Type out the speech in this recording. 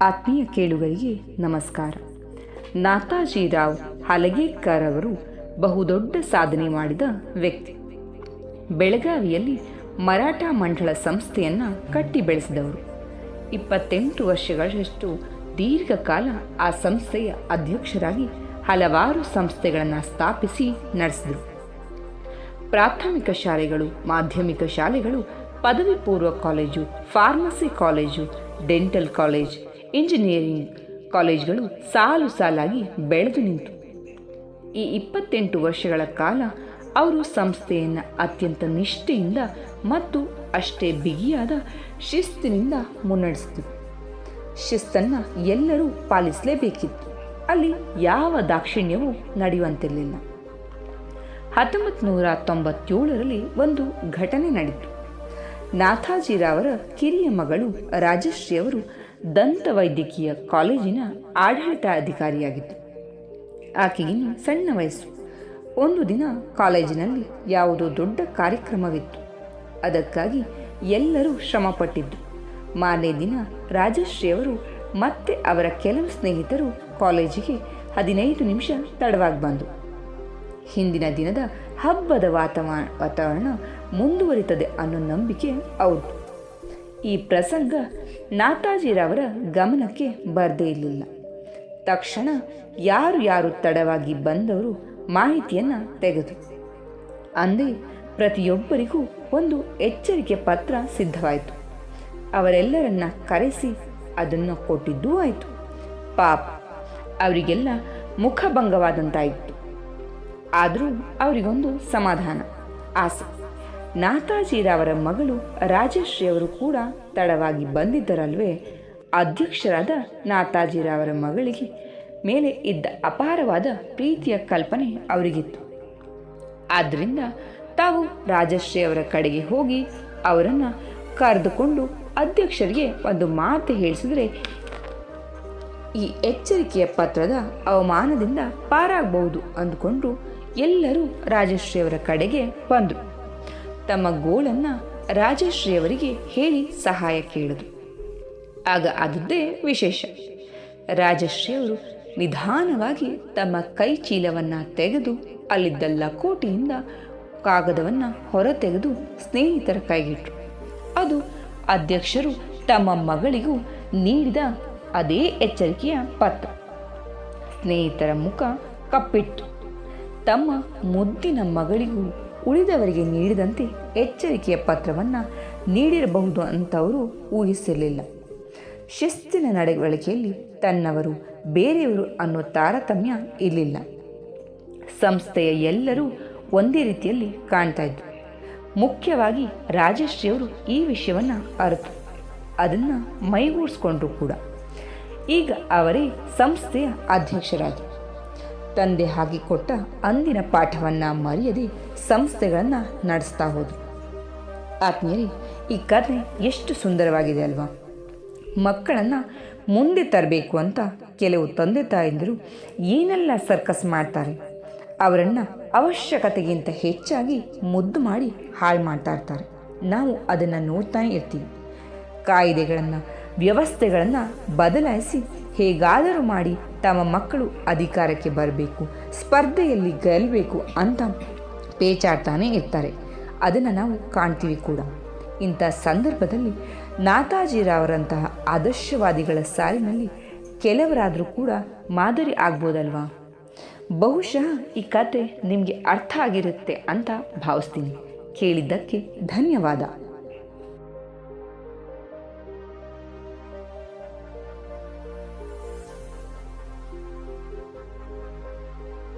ಆತ್ಮೀಯ ಕೇಳುಗರಿಗೆ ನಮಸ್ಕಾರ. ನಾತಾಜಿರಾವ್ ಹಲಗೇಕರ್ ಅವರು ಬಹುದೊಡ್ಡ ಸಾಧನೆ ಮಾಡಿದ ವ್ಯಕ್ತಿ. ಬೆಳಗಾವಿಯಲ್ಲಿ ಮರಾಠ ಮಂಡಳ ಸಂಸ್ಥೆಯನ್ನು ಕಟ್ಟಿ ಬೆಳೆಸಿದವರು. ಇಪ್ಪತ್ತೆಂಟು ವರ್ಷಗಳಷ್ಟು ದೀರ್ಘಕಾಲ ಆ ಸಂಸ್ಥೆಯ ಅಧ್ಯಕ್ಷರಾಗಿ ಹಲವಾರು ಸಂಸ್ಥೆಗಳನ್ನು ಸ್ಥಾಪಿಸಿ ನಡೆಸಿದರು. ಪ್ರಾಥಮಿಕ ಶಾಲೆಗಳು, ಮಾಧ್ಯಮಿಕ ಶಾಲೆಗಳು ಪದವಿ ಪೂರ್ವ college, pharmacy college, dental college engineering ಕಾಲೇಜ್ಗಳು ಸಾಲು ಸಾಲಾಗಿ ಬೆಳೆದು ನಿಂತು. ಈ ಇಪ್ಪತ್ತೆಂಟು ವರ್ಷಗಳ ಕಾಲ ಅವರು ಸಂಸ್ಥೆಯನ್ನು ಅತ್ಯಂತ ನಿಷ್ಠೆಯಿಂದ ಮತ್ತು ಅಷ್ಟೇ ಬಿಗಿಯಾದ ಶಿಸ್ತಿನಿಂದ ಮುನ್ನಡೆಸಿದರು. ಶಿಸ್ತನ್ನು ಎಲ್ಲರೂ ಪಾಲಿಸಲೇಬೇಕಿತ್ತು. ಅಲ್ಲಿ ಯಾವ ದಾಕ್ಷಿಣ್ಯವೂ ನಡೆಯುವಂತಿರಲಿಲ್ಲ. ಹತ್ತೊಂಬತ್ತು ನೂರ ತೊಂಬತ್ತೇಳರಲ್ಲಿ ಒಂದು ಘಟನೆ ನಡೆಯಿತು ನಾಥಾಜಿರಾವರ ಕಿರಿಯ ಮಗಳು ರಾಜಶ್ರೀಯವರು ದಂತವೈದ್ಯಕೀಯ ಕಾಲೇಜಿನ ಆಡಳಿತಾಧಿಕಾರಿಯಾಗಿತ್ತು ಆಕೆಗಿನ್ನು ಸಣ್ಣ ವಯಸ್ಸು. ಒಂದು ದಿನ ಕಾಲೇಜಿನಲ್ಲಿ ಯಾವುದೋ ದೊಡ್ಡ ಕಾರ್ಯಕ್ರಮವಿತ್ತು. ಅದಕ್ಕಾಗಿ ಎಲ್ಲರೂ ಶ್ರಮಪಟ್ಟಿದ್ದು ಮಾರನೇ ದಿನ ರಾಜಶ್ರೀಯವರು ಮತ್ತೆ ಅವರ ಕೆಲವು ಸ್ನೇಹಿತರು ಕಾಲೇಜಿಗೆ ಹದಿನೈದು ನಿಮಿಷ ತಡವಾಗಿ ಬಂದು. ಹಿಂದಿನ ದಿನದ ಹಬ್ಬದ ವಾತಾವರಣ ವಾತಾವರಣ ಮುಂದುವರಿತದೆ ಅನ್ನೋ ನಂಬಿಕೆ ಅವ್ರದ್ದು. ಈ ಪ್ರಸಂಗ ನಾತಾಜಿರವರ ಗಮನಕ್ಕೆ ಬರದೇ ಇರಲಿಲ್ಲ ತಕ್ಷಣ ಯಾರು ಯಾರು ತಡವಾಗಿ ಬಂದವರು ಮಾಹಿತಿಯನ್ನು ತೆಗೆದು. ಅಂದೇ ಪ್ರತಿಯೊಬ್ಬರಿಗೂ ಒಂದು ಎಚ್ಚರಿಕೆ ಪತ್ರ ಸಿದ್ಧವಾಯಿತು. ಅವರೆಲ್ಲರನ್ನ ಕರೆಸಿ ಅದನ್ನು ಕೊಟ್ಟಿದ್ದೂ ಆಯಿತು. ಪಾಪ, ಅವರಿಗೆಲ್ಲ ಮುಖಭಂಗವಾದಂತಾಯಿತು ಆದರೂ ಅವರಿಗೊಂದು ಸಮಾಧಾನ, ಆಸೆ. ನಾತಾಜಿರವರ ಮಗಳು ರಾಜಶ್ರೀ ಅವರು ಕೂಡ ತಡವಾಗಿ ಬಂದಿದ್ದರಲ್ವೇ? ಅಧ್ಯಕ್ಷರಾದ ನಾತಾಜಿರವರ ಮಗಳಿಗೆ ಮೇಲೆ ಇದ್ದ ಅಪಾರವಾದ ಪ್ರೀತಿಯ ಕಲ್ಪನೆ ಅವರಿಗಿತ್ತು. ಆದ್ದರಿಂದ ತಾವು ರಾಜಶ್ರೀ ಅವರ ಕಡೆಗೆ ಹೋಗಿ ಅವರನ್ನು ಕರೆದುಕೊಂಡು ಅಧ್ಯಕ್ಷರಿಗೆ ಒಂದು ಮಾತು ಹೇಳಿಸಿದರೆ ಈ ಎಚ್ಚರಿಕೆಯ ಪತ್ರದ ಅವಮಾನದಿಂದ ಪಾರಾಗಬಹುದು ಅಂದುಕೊಂಡು ಎಲ್ಲರೂ ರಾಜಶ್ರೀಯವರ ಕಡೆಗೆ ಬಂದರು. ತಮ್ಮ ಗೋಳನ್ನು ರಾಜಶ್ರೀಯವರಿಗೆ ಹೇಳಿ ಸಹಾಯ ಕೇಳಿದರು. ಆಗ ಅದದ್ದೇ ವಿಶೇಷ. ರಾಜಶ್ರೀಯವರು ನಿಧಾನವಾಗಿ ತಮ್ಮ ಕೈ ಚೀಲವನ್ನು ತೆಗೆದು ಅಲ್ಲಿದ್ದ ಲಕೋಟಿಯಿಂದ ಕಾಗದವನ್ನು ಹೊರತೆಗೆದು ಸ್ನೇಹಿತರ ಕೈಗಿಟ್ರು. ಅದು ಅಧ್ಯಕ್ಷರು ತಮ್ಮ ಮಗಳಿಗೂ ನೀಡಿದ ಅದೇ ಎಚ್ಚರಿಕೆಯ ಪತ್ರ. ಸ್ನೇಹಿತರ ಮುಖ ಕಪ್ಪಿಟ್ಟು ತಮ್ಮ ಮುದ್ದಿನ ಮಗಳಿಗೂ ಉಳಿದವರಿಗೆ ನೀಡಿದಂತೆ ಎಚ್ಚರಿಕೆಯ ಪತ್ರವನ್ನು ನೀಡಿರಬಹುದು ಅಂತವರು ಊಹಿಸಿರಲಿಲ್ಲ ಶಿಸ್ತಿನ ನಡವಳಿಕೆಯಲ್ಲಿ ತನ್ನವರು, ಬೇರೆಯವರು ಅನ್ನೋ ತಾರತಮ್ಯ ಇರಲಿಲ್ಲ ಸಂಸ್ಥೆಯ ಎಲ್ಲರೂ ಒಂದೇ ರೀತಿಯಲ್ಲಿ ಕಾಣ್ತಾ ಇದ್ರು ಮುಖ್ಯವಾಗಿ ರಾಜಶ್ರೀಯವರು ಈ ವಿಷಯವನ್ನು ಅರಿತು, ಅದನ್ನು ಮೈಗೂಡಿಸ್ಕೊಂಡ್ರು ಕೂಡ. ಈಗ ಅವರೇ ಸಂಸ್ಥೆಯ ಅಧ್ಯಕ್ಷರಾದರು. ತಂದೆ ಹಾಕಿಕೊಟ್ಟ ಅಂದಿನ ಪಾಠವನ್ನು ಮರೆಯದೆ ಸಂಸ್ಥೆಗಳನ್ನು ನಡೆಸ್ತಾ ಹೋದರು. ಆತ್ಮೀಯರೇ, ಈ ಕಥೆ ಎಷ್ಟು ಸುಂದರವಾಗಿದೆ ಅಲ್ವಾ? ಮಕ್ಕಳನ್ನು ಮುಂದೆ ತರಬೇಕು ಅಂತ ಕೆಲವು ತಂದೆ ತಾಯಂದಿರು ಏನೆಲ್ಲ ಸರ್ಕಸ್ ಮಾಡ್ತಾರೆ, ಅವರನ್ನು ಅವಶ್ಯಕತೆಗಿಂತ ಹೆಚ್ಚಾಗಿ ಮುದ್ದು ಮಾಡಿ ಹಾಳು ಮಾಡ್ತಾ ಇರ್ತಾರೆ. ನಾವು ಅದನ್ನು ನೋಡ್ತಾನೆ ಇರ್ತೀವಿ. ಕಾಯಿದೆಗಳನ್ನು, ವ್ಯವಸ್ಥೆಗಳನ್ನು ಬದಲಾಯಿಸಿ ಹೇಗಾದರೂ ಮಾಡಿ ತಮ್ಮ ಮಕ್ಕಳು ಅಧಿಕಾರಕ್ಕೆ ಬರಬೇಕು, ಸ್ಪರ್ಧೆಯಲ್ಲಿ ಗೆಲ್ಲಬೇಕು ಅಂತ ಪೇಚಾಡ್ತಾನೆ ಇರ್ತಾರೆ. ಅದನ್ನು ನಾವು ಕಾಣ್ತೀವಿ ಕೂಡ. ಇಂಥ ಸಂದರ್ಭದಲ್ಲಿ ನಾತಾಜಿರಾವರಂತಹ ಆದರ್ಶವಾದಿಗಳ ಸಾಲಿನಲ್ಲಿ ಕೆಲವರಾದರೂ ಕೂಡ ಮಾದರಿ ಆಗ್ಬೋದಲ್ವಾ? ಬಹುಶಃ ಈ ಕತೆ ನಿಮಗೆ ಅರ್ಥ ಆಗಿರುತ್ತೆ ಅಂತ ಭಾವಿಸ್ತೀನಿ. ಕೇಳಿದ್ದಕ್ಕೆ ಧನ್ಯವಾದ.